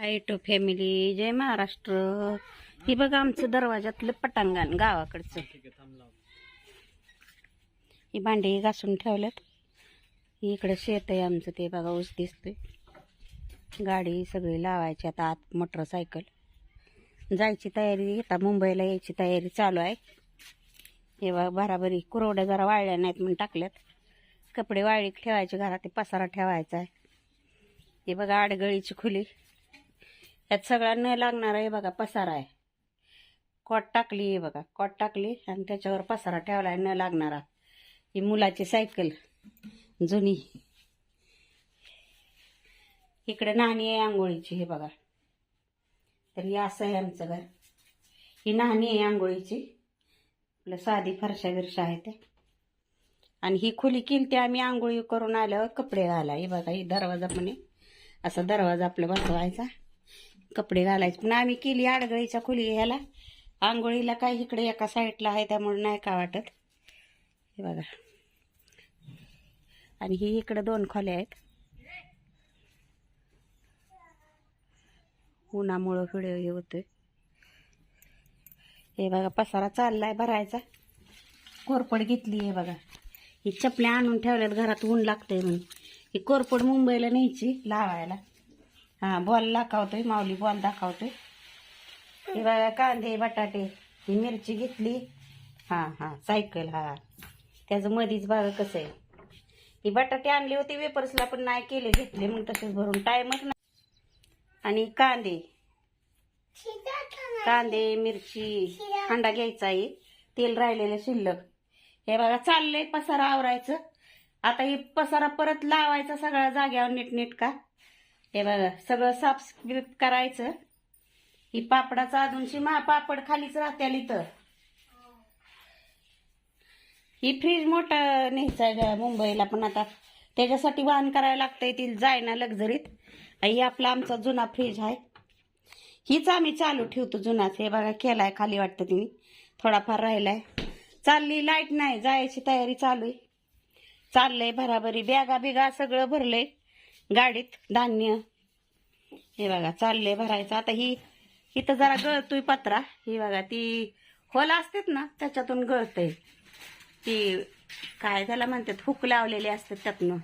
High to family जय महाराष्ट्र. ही बघा आमचं दरवाजातलं पटांगण गावाकडचं. ही भांडी घासून ठेवल्यात ही इकडं शेत आहे आमचं ते बघा ऊस दिसतोय. गाडी सगळी लावायची आता आत मोटरसायकल जायची तयारी आता मुंबईला यायची तयारी चालू आहे. हे बघा बराबरी कुरवड्या जरा वाळल्या नाहीत म्हणून टाकल्यात. कपडे वाळीक ठेवायचे घरात ते पसारा ठेवायचा आहे. हे बघा आडगळीची खुली. यात सगळा न लागणार आहे बघा पसारा आहे. कॉट टाकली आहे बघा कॉट टाकली आणि त्याच्यावर पसारा ठेवला आहे न लागणारा. ही मुलाची सायकल जुनी. इकडे नाणी आहे आंघोळीची हे बघा. तर हे असं आहे आमचं घर. ही नाणी आहे आंघोळीची. आपलं साधी फरशा बिरशा आहे ते. आणि ही खुली केली ती आम्ही आंघोळी करून आल्यावर कपडे घाला. हे बघा ही दरवाजा पण असा दरवाजा आपला बसवायचा. कपडे घालायचे. पण आम्ही केली आडगळीच्या खोली ह्याला. आंघोळीला काय इकडे एका साईडला आहे त्यामुळे नाही का वाटत. हे बघा. आणि ही इकडे दोन खोल्या आहेत. उन्हामुळं व्हिडिओ हे होतोय. हे बघा पसारा चाललाय भरायचा. कोरपड घेतली हे बघा. ही चपल्या आणून ठेवल्यात घरात ऊन लागतंय म्हणून. ही कोरपड मुंबईला न्यायची लावायला. हां बॉल दाखवतोय माऊली बॉल दाखवतोय. हे बघा कांदे बटाटे ही मिरची घेतली. हां हां सायकल हा. त्याचं मधीच बघा कसं आहे. ही बटाटे आणले होते वेपर्सला पण नाही केले घेतले मग तसेच भरून. टायमच नाही. आणि कांदे. कांदे मिरची अंडा घ्यायचा आहे. तेल राहिलेलं शिल्लक. हे बघा चाललंय पसारा आवरायचं. आता हे पसारा परत लावायचा सगळ्या जाग्यावर नीट का हे बघा सगळं साफ करायचं. ही पापडाचा अजूनशी मा पापड खालीच राहते आली तर ही फ्रीज मोठा न्यायचं आहे ग मुंबईला पण आता त्याच्यासाठी वाहन करायला लागतंय ती जायना लक्झरीत. ही आपला आमचा जुना फ्रीज आहे. हीच आम्ही चालू ठेवतो जुनाच. हे बघा केलाय खाली वाटतं तिने. थोडाफार राहिलाय. चालली लाइट नाही. जायची तयारी चालू आहे. चाललंय भराभरी. बॅगा बिगा सगळं भरलंय. गाडीत धान्य. हे बघा चालले भरायचं. आता ही इथं जरा गळतोय पत्रा. ही बघा ती होल असतात ना त्याच्यातून गळतय. ती काय त्याला म्हणतात हुक लावलेले असतात त्यातनं.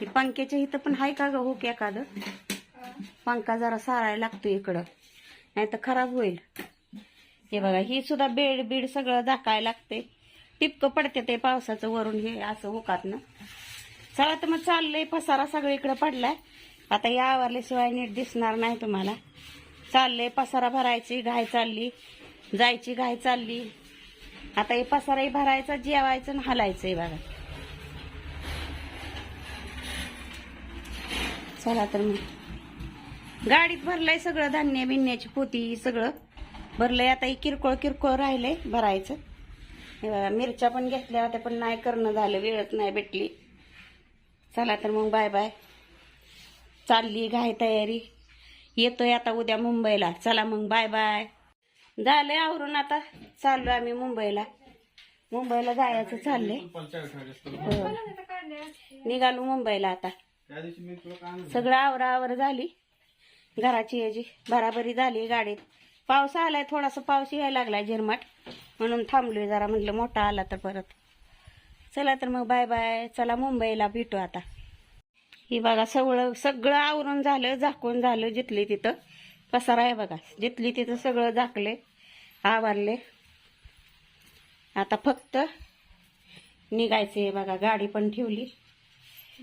ही पंख्याच्या इथं पण आहे का ग हुक एखादं? पंखा जरा सारायला लागतो इकडं. नाही तर खराब होईल. हे बघा ही सुद्धा बेड बीड सगळं झाकायला लागते टिपकं पडते ते पावसाचं वरून हे असं हुकातनं. चला तर मग चाललंय पसारा सगळीकडे पडलाय. आता या आवरल्याशिवाय नीट दिसणार नाही तुम्हाला. चाललंय पसारा भरायची घाय चालली जायची घाय चालली. आता हे पसाराही भरायचा जेवायचं आणि हलायचंय बघा. चला तर मग. गाडीत भरलंय सगळं धान्य बिन्याची पोती सगळं. भरलंय आता हे किरकोळ किरकोळ राहिलंय भरायचं. हे बघा मिरच्या पण घेतल्या होत्या पण नाही करणं झालं वेळच नाही भेटली. चला तर मग बाय बाय. चालली घाय तयारी. येतोय आता उद्या मुंबईला. चला मग बाय बाय. झालंय आवरून आता. चाललो आम्ही मुंबईला. मुंबईला जायचं चाललंय. हो. निघालो मुंबईला आता. सगळं आवरावर झाली. घराची याची बराबरी झाली गाडीत. पाऊस आलाय थोडासा पाऊस यायला लागलाय झिरमाट. म्हणून थांबलोय जरा. म्हटलं मोठा आला तर परत. चला तर मग बाय बाय. चला मुंबईला भेटू आता. ही बघा सगळं सगळं आवरून झालं झाकून झालं जिथली तिथं. पसारा आहे बघा. जिथली तिथं सगळं झाकले आवरले. आता फक्त निघायचे बघा. गाडी पण ठेवली.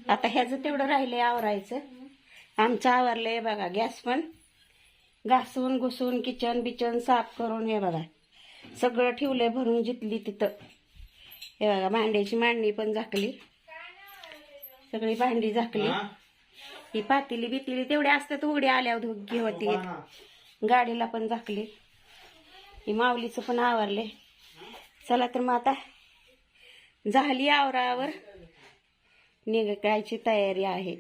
आता ह्याचं तेवढं राहिले आवरायचं. आमचं आवरलंय बघा. गॅस पण घासून घुसून किचन बिचन साफ करून हे बघा. सगळं ठेवलंय भरून जिथली तिथं. हे बघा भांड्याची मांडणी पण झाकली. सगळी भांडी झाकली. ही? पातेली बितली तेवढे असतात उघडी आल्यावर धुगी होती गाडीला पण झाकली. ही माऊलीचं पण आवरले चला तर मग आता झाली आवरावर. निघायची तयारी आहे.